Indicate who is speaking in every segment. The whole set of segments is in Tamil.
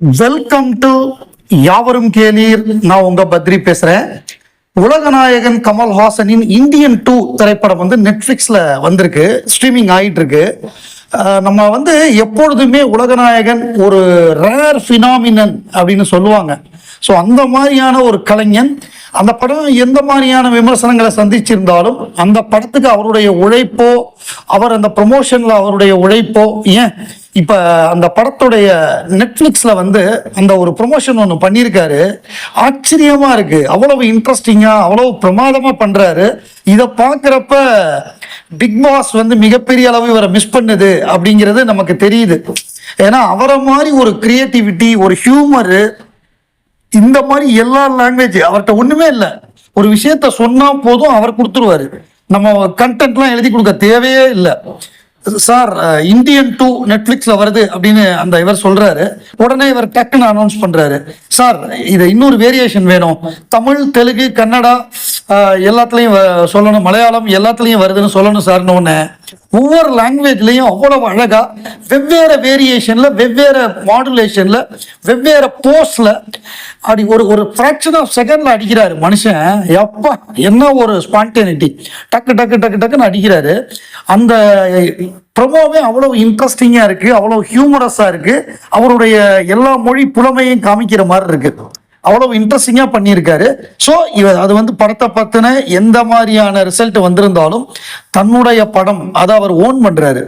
Speaker 1: வெல்கம் டு யாவரும் கேளீர். நான் உங்க பத்ரி பேசுறேன். உலகநாயகன் கமல்ஹாசனின் இந்தியன் டூ திரைப்படம் வந்து நெட்ஃபிளிக்ஸ்ல வந்திருக்கு. ஸ்ட்ரீமிங் ஆயிட்டு இருக்கு நம்ம வந்து எப்பொழுதுமே உலகநாயகன் ஒரு ரேர் ஃபினாமினன் அப்படின்னு சொல்லுவாங்க. ஸோ அந்த மாதிரியான ஒரு கலைஞன் அந்த படம் எந்த மாதிரியான விமர்சனங்களை சந்திச்சிருந்தாலும் அந்த படத்துக்கு அவருடைய உழைப்போ அவர் அந்த ப்ரொமோஷனில் அவருடைய உழைப்போ ஏன் இப்ப அந்த படத்துடைய நெட்ஃபிளிக்ஸ்ல வந்து அந்த ஒரு ப்ரொமோஷன் ஒன்று பண்ணியிருக்காரு. ஆச்சரியமா இருக்கு. அவ்வளவு இன்ட்ரெஸ்டிங்கா அவ்வளவு பிரமாதமா பண்றாரு. இதை பார்க்குறப்ப பிக் பாஸ் வந்து மிகப்பெரிய அளவு இவரை மிஸ் பண்ணுது அப்படிங்கிறது நமக்கு தெரியுது. ஏன்னா அவரை மாதிரி ஒரு கிரியேட்டிவிட்டி ஒரு ஹியூமரு இந்த மாதிரி எல்லா லாங்குவேஜ் அவர்கிட்ட ஒண்ணுமே இல்லை. ஒரு விஷயத்த சொன்னா போதும் அவர் கொடுத்துருவாரு. நம்ம கண்டென்ட்லாம் எழுதி கொடுக்க தேவையே இல்லை. சார் இந்தியன் டூ நெட்ஃப்ளிக்ஸில் வருது அப்படின்னு அந்த இவர் சொல்றாரு. உடனே இவர் டக்குன்னு அனௌன்ஸ் பண்றாரு. சார் இது இன்னொரு வேரியேஷன் வேணும். தமிழ் தெலுங்கு கன்னடா எல்லாத்துலேயும் வ- சொல்லணும். மலையாளம் எல்லாத்துலேயும் வருதுன்னு சொல்லணும் சார்னு ஒன்று ஒவ்வொரு லாங்குவேஜ்லேயும் அவ்வளவு அழகா வெவ்வேறு வேரியேஷன்ல வெவ்வேறு மாடுலேஷன்ல வெவ்வேறு போஸ்ட்ல அப்படி ஒரு ஒரு ஃப்ராக்ஷன் ஆஃப் செகண்ட்ல அடிக்கிறாரு மனுஷன். எப்பா என்ன ஒரு ஸ்பான்டேனிட்டி டக்கு டக்கு டக்கு டக்குன்னு அடிக்கிறாரு. அந்த ப்ரொமோவே அவ்வளவு இன்ட்ரெஸ்டிங்காக இருக்கு அவ்வளவு ஹியூமரஸாக இருக்கு. அவருடைய எல்லா மொழி புலமையும் காமிக்கிற மாதிரி இருக்கு. அவ்வளவு இன்ட்ரெஸ்டிங்காக பண்ணியிருக்காரு. ஸோ இவர் அது வந்து படத்தை பற்றின எந்த மாதிரியான ரிசல்ட் வந்திருந்தாலும் தன்னுடைய படம் அதை அவர் ஓன் பண்ணுறாரு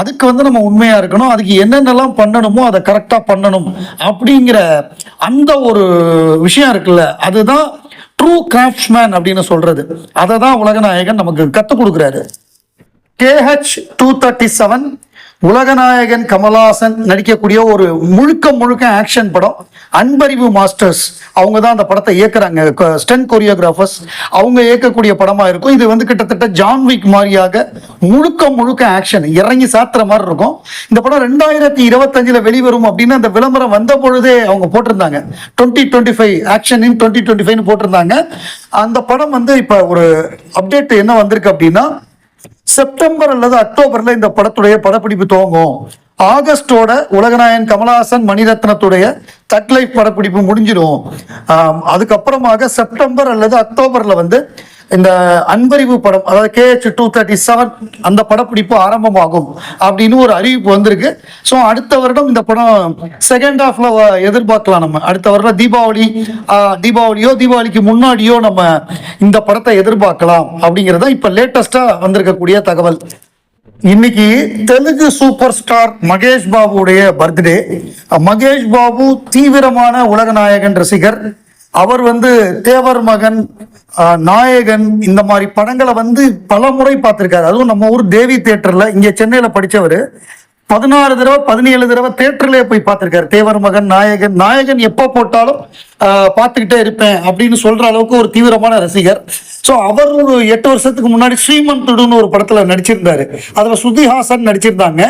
Speaker 1: அதுக்கு வந்து நம்ம உண்மையாக இருக்கணும். அதுக்கு என்னென்னலாம் பண்ணணுமோ அதை கரெக்டாக பண்ணணும் அப்படிங்கிற அந்த ஒரு விஷயம் இருக்குல்ல அதுதான் ட்ரூ கிராஃப்ட்ஸ்மேன் அப்படின்னு சொல்கிறது அதை தான் உலகநாயகன் நமக்கு கற்றுக் கொடுக்குறாரு. கேஹெச் டூ தேர்ட்டி செவன் உலகநாயகன் கமலாசன் நடிக்கக்கூடிய ஒரு முழுக்க முழுக்க ஆக்ஷன் படம் அன்பறிவு மாஸ்டர்ஸ் அவங்க தான் அந்த படத்தை இயக்குறாங்க. ஸ்டன் கொரியோகிராஃபர்ஸ் அவங்க இயக்கக்கூடிய படமா இருக்கும். இது வந்து கிட்டத்தட்ட ஜான் விக் மாதிரியாக முழுக்க முழுக்க ஆக்ஷன் இறங்கி சாத்துற மாதிரி இருக்கும். இந்த படம் ரெண்டாயிரத்தி இருபத்தஞ்சில் வெளிவரும் அப்படின்னு அந்த விளம்பரம் வந்த பொழுதே அவங்க போட்டிருந்தாங்க. Twenty twenty five action in twenty twenty ஃபைவ்னு போட்டிருந்தாங்க. அந்த படம் வந்து இப்போ ஒரு அப்டேட் என்ன வந்திருக்கு அப்படின்னா செப்டம்பர் அல்லது அக்டோபர்ல இந்த படத்துடைய படப்பிடிப்பு துவங்கும். ஆகஸ்டோட உலகநாயன் கமலஹாசன் மணிரத்னத்துடைய தக் லைஃப் படப்பிடிப்பு முடிஞ்சிடும். அதுக்கப்புறமாக செப்டம்பர் அல்லது அக்டோபர்ல வந்து இந்த அன்பறிவு படம் அதாவது கேஹெச் டூ தேர்ட்டி செவன் அந்த படப்பிடிப்பு ஆரம்பமாகும் அப்படின்னு ஒரு அறிவிப்பு வந்திருக்கு. ஸோ அடுத்த வருடம் இந்த படம் செகண்ட் ஹாஃப்ல எதிர்பார்க்கலாம் நம்ம. அடுத்த வருடம் தீபாவளி தீபாவளியோ தீபாவளிக்கு முன்னாடியோ நம்ம இந்த படத்தை எதிர்பார்க்கலாம் அப்படிங்கிறது தான் இப்போ லேட்டஸ்டாக வந்திருக்கக்கூடிய தகவல். இன்னைக்கு தெலுங்கு சூப்பர் ஸ்டார் மகேஷ் பாபுடைய பர்த்டே மகேஷ் பாபு தீவிரமான உலகநாயகன் ரசிகர். அவர் வந்து தேவர் மகன் ஆஹ், நாயகன் இந்த மாதிரி படங்களை வந்து பல முறை பார்த்திருக்காரு. அதுவும் நம்ம ஊர் தேவி தேட்டரில் இங்கே சென்னையில் படிச்சவர். பதினாறு தடவை பதினேழு தடவை தேட்டர்லேயே போய் பார்த்துருக்காரு. தேவர் மகன் நாயகன் நாயகன் எப்போ போட்டாலும் பார்த்துக்கிட்டே இருப்பேன் அப்படின்னு சொல்ற அளவுக்கு ஒரு தீவிரமான ரசிகர். ஸோ அவர் ஒரு எட்டு வருஷத்துக்கு முன்னாடி ஸ்ரீமந்துடுன்னு ஒரு படத்தில் நடிச்சிருந்தாரு. அதில் ஸ்ருதிஹாசன் நடிச்சிருந்தாங்க.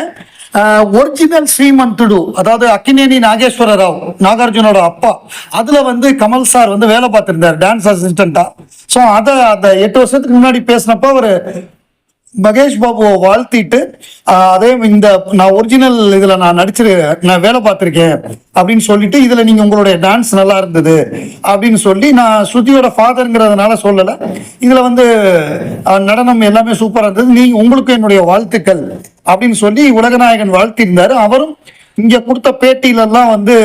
Speaker 1: ஒரிஜினல் ஸ்ரீமந்துடு அதாவது அக்கினேனி நாகேஸ்வர ராவ் நாகார்ஜுனோட அப்பா. அதுல வந்து கமல் சார் வந்து வேலை பார்த்திருந்தார் டான்ஸ் அசிஸ்டண்டா ஸோ அதை அந்த எட்டு வருஷத்துக்கு முன்னாடி பேசினப்ப அவர் மகேஷ் பாபுவை வாழ்த்திட்டு அதே இந்த நான் ஒரிஜினல் இதில் நான் நடிச்சிரு நான் வேலை பார்த்துருக்கேன் அப்படின்னு சொல்லிட்டு இதில் நீங்கள் உங்களுடைய டான்ஸ் நல்லா இருந்தது அப்படின்னு சொல்லி நான் ஸ்ருதியோட ஃபாதருங்கிறதுனால சொல்லலை. இதில் வந்து நடனம் எல்லாமே சூப்பராக இருந்தது. நீங்கள் உங்களுக்கு என்னுடைய வாழ்த்துக்கள். அப்படின்னு சொல்லி உலகநாயகன் வாழ்த்திருந்தாரு. அவரும் இங்க கொடுத்த பேட்டியிலெல்லாம் வந்து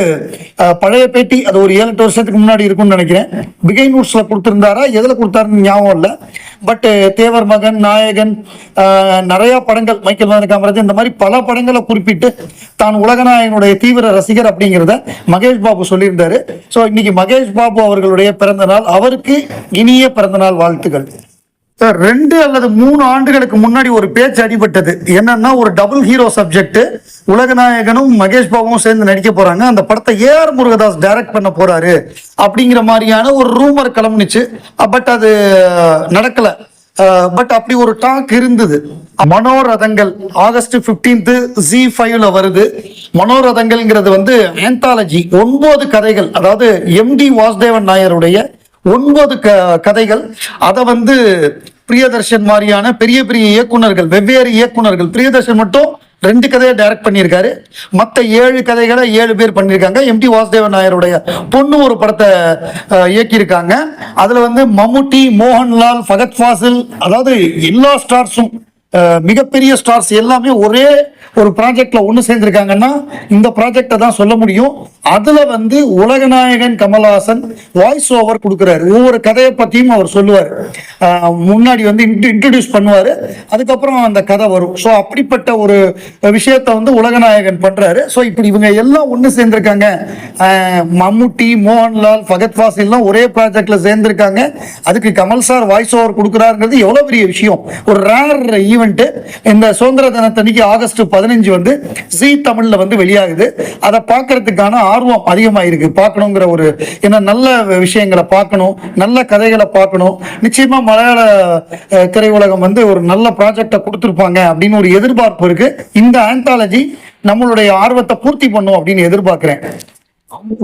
Speaker 1: பழைய பேட்டி அது ஒரு ஏழு எட்டு வருஷத்துக்கு முன்னாடி இருக்கும்னு நினைக்கிறேன். பிகை நூட்ஸ்ல கொடுத்திருந்தாரா? எதுல கொடுத்தாருன்னு ஞாபகம் இல்லை. பட் தேவர் மகன் நாயகன் நிறைய படங்கள் மைக்கேல் மதன காமராஜ் இந்த மாதிரி பல படங்களை குறிப்பிட்டு தான் உலகநாயகனுடைய தீவிர ரசிகர் அப்படிங்கிறத மகேஷ் பாபு சொல்லியிருந்தாரு. ஸோ இன்னைக்கு மகேஷ் பாபு அவர்களுடைய பிறந்த நாள் அவருக்கு இனிய பிறந்த நாள் வாழ்த்துக்கள். ரெண்டு அல்லது மூணு ஆண்டுகளுக்கு முன்னாடி ஒரு பேச்சு அடிபட்டது. என்னன்னா ஒரு டபுள் ஹீரோ சப்ஜெக்ட் உலகநாயகனும் மகேஷ் பாபுவும் சேர்ந்து நடிக்க போறாங்க. அந்த படத்தை ஏஆர் முருகதாஸ் டைரக்ட் பண்ண போறாரு. அப்படிங்கிற மாதிரியான ஒரு ரூமர் கிளம்புனுச்சு. பட் அது நடக்கல. பட் அப்படி ஒரு டாக் இருந்தது. மனோரதங்கள் ஆகஸ்ட் 15th ஜி ஃபைவ்ல வருது. மனோரதங்கள்ங்கிறது வந்து ஆந்தாலஜி ஒன்பது கதைகள். அதாவது எம்டி வாசுதேவன் நாயருடைய ஒன்பது க கதைகள். அதை வந்து பிரியதர்ஷன் மாதிரியான பெரிய பெரிய இயக்குனர்கள் வெவ்வேறு இயக்குனர்கள் பிரியதர்ஷன் மட்டும் ரெண்டு கதையை டைரக்ட் பண்ணியிருக்காரு. மற்ற ஏழு கதைகளை ஏழு பேர் பண்ணியிருக்காங்க. எம்டி வாசுதேவன் நாயருடைய பொண்ணு ஒரு படத்தை இயக்கியிருக்காங்க. அதில் வந்து மம்முட்டி மோகன்லால் ஃபகத் ஃபாசில் அதாவது எல்லா ஸ்டார்ஸும் மிகப்பெரிய ஸ்டார்ஸ் எல்லாமே ஒரே ஒரு ப்ராஜெக்ட்ல ஒன்று சேர்ந்திருக்காங்கன்னா இந்த ப்ராஜெக்டை தான் சொல்ல முடியும். அதுல வந்து உலகநாயகன் கமல்ஹாசன் வாய்ஸ் ஓவர் கொடுக்குறாரு. ஒவ்வொரு கதையை பத்தியும் அவர் சொல்லுவார். முன்னாடி வந்து இன்ட்ரடியூஸ் பண்ணுவாரு. அதுக்கப்புறம் அந்த கதை வரும். ஸோ அப்படிப்பட்ட ஒரு விஷயத்தை வந்து உலகநாயகன் பண்றாரு. ஸோ இப்படி இவங்க எல்லாம் ஒன்று சேர்ந்திருக்காங்க. மம்முட்டி மோகன்லால் ஃபகத் எல்லாம் ஒரே ப்ராஜெக்ட்ல சேர்ந்திருக்காங்க. அதுக்கு கமல் சார் வாய்ஸ் ஓவர் கொடுக்குறாருங்கிறது எவ்வளவு பெரிய விஷயம். ஒரு ரேர் ஈவெண்ட் இந்த சுதந்திர தினத்தன்னைக்கு ஆகஸ்ட் பதினஞ்சு வந்து ஜி தமிழ்ல வந்து வெளியாகுது. அதை பார்க்கறதுக்கான ஆர்வம் அதிகமாயிருக்கு. பார்க்கணுங்கிற ஒரு ஏன்னா நல்ல விஷயங்களை பார்க்கணும் நல்ல கதைகளை பார்க்கணும். நிச்சயமா மலையாள திரையுலகம் வந்து ஒரு நல்ல ப்ராஜெக்டை கொடுத்துருப்பாங்க அப்படின்னு ஒரு எதிர்பார்ப்பு இருக்கு. இந்த ஆந்தாலஜி நம்மளுடைய ஆர்வத்தை பூர்த்தி பண்ணும் அப்படின்னு எதிர்பார்க்கிறேன்.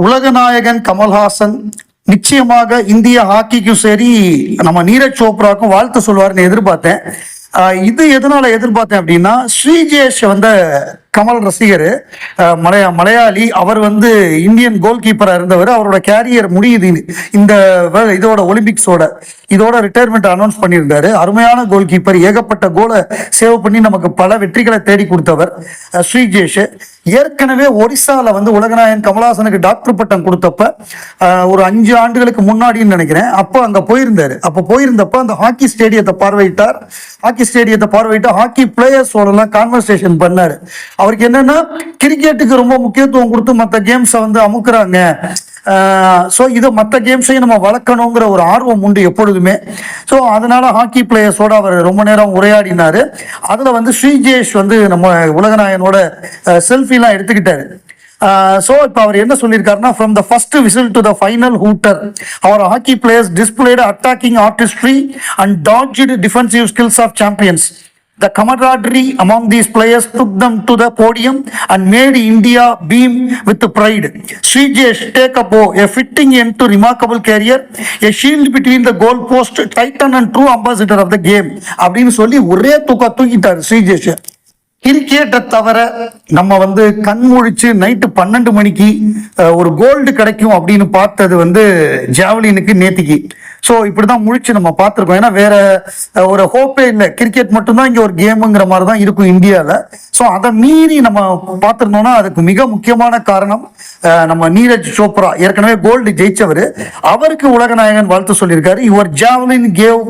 Speaker 1: உலகநாயகன் கமல்ஹாசன் நிச்சயமாக இந்திய ஹாக்கிக்கும் சரி நம்ம நீரஜ் சோப்ராக்கும் வாழ்த்து சொல்வார்னு எதிர்பார்த்தேன். இது எதனால எதிர்பார்த்தேன் அப்படின்னா ஸ்ரீஜேஷ் வந்த கமல் ரசிகர் மலையா மலையாளி அவர் வந்து இந்தியன் கோல் கீப்பராக இருந்தவர். அவரோட கேரியர் முடியுது. இந்த வே- இதோட ஒலிம்பிக்ஸோட இதோட ரிட்டையர்மெண்ட் அனௌன்ஸ் பண்ணியிருந்தாரு. அருமையான கோல் கீப்பர் ஏகப்பட்ட கோலை சேவ் பண்ணி நமக்கு பல வெற்றிகளை தேடி கொடுத்தவர் ஸ்ரீஜேஷ். ஏற்கனவே ஒரிசாவில் வந்து உலகநாயகன் கமலஹாசனுக்கு டாக்டர் பட்டம் கொடுத்தப்ப ஒரு அஞ்சு ஆண்டுகளுக்கு முன்னாடின்னு நினைக்கிறேன். அப்போ அங்கே போயிருந்தார். அப்போ போயிருந்தப்ப அந்த ஹாக்கி ஸ்டேடியத்தை பார்வையிட்டார். ஹாக்கி ஸ்டேடியத்தை பார்வையிட்டு ஹாக்கி பிளேயர்ஸோடலாம் கான்வர்சேஷன் பண்ணார். அவருக்கு என்னன்னா கிரிக்கெட்டுக்கு ரொம்ப முக்கியத்துவம் கொடுத்து மற்ற கேம்ஸை வந்து அமுக்குறாங்க. ஸோ இதை மற்ற கேம்ஸையும் நம்ம வளர்க்கணுங்கிற ஒரு ஆர்வம் உண்டு எப்பொழுதுமே. ஸோ அதனால ஹாக்கி பிளேயர்ஸோட அவர் ரொம்ப நேரம் உரையாடினாரு. அதில் வந்து ஸ்ரீஜேஷ் வந்து நம்ம உலகநாயனோட செல்ஃபிலாம் எடுத்துக்கிட்டாரு. ஸோ இப்போ அவர் என்ன சொல்லியிருக்காருன்னா from the first whistle to the final hooter our hockey players displayed attacking artistry and dodged defensive skills of champions The camaraderie among these players took them to the podium and made India beam with pride. Srijesh, take a bow, a fitting end to remarkable career, a shield between the goal post, titan and true ambassador of the game. அப்படின்னு சொல்லி ஒரே தூக்க தூக்கிட்டாரு ஸ்ரீஜேஷ் கிரிக்கெட்டை தவிர நம்ம வந்து கண் முழிச்சு நைட்டு பன்னெண்டு மணிக்கு ஒரு கோல்டு கிடைக்கும் அப்படின்னு பார்த்தது வந்து ஜாவலினுக்கு நேத்திக்கு ஸோ இப்படிதான் முழிச்சு நம்ம பார்த்துருக்கோம். ஏன்னா வேற ஒரு ஹோப்பே இல்லை. கிரிக்கெட் மட்டும்தான் இங்கே ஒரு கேமுங்கிற மாதிரி தான் இருக்கும் இந்தியாவில் ஸோ அதை மீறி நம்ம பார்த்துருந்தோம்னா அதுக்கு மிக முக்கியமான காரணம் நம்ம நீரஜ் சோப்ரா. ஏற்கனவே கோல்டு ஜெயிச்சவர். அவருக்கு உலகநாயகன் வாழ்த்து சொல்லியிருக்காரு. Your javelin gave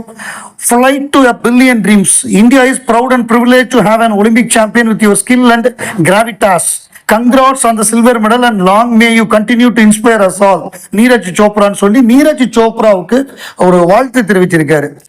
Speaker 1: flight to a billion dreams India is proud and privilege to have an Olympic champion with your skill and gravitas congrats அந்த silver medal and long may you continue to inspire us all Neeraj சோப்ரான்னு சொல்லி நீரஜ் சோப்ராவுக்கு அவர் வாழ்த்து தெரிவிச்சிருக்காரு.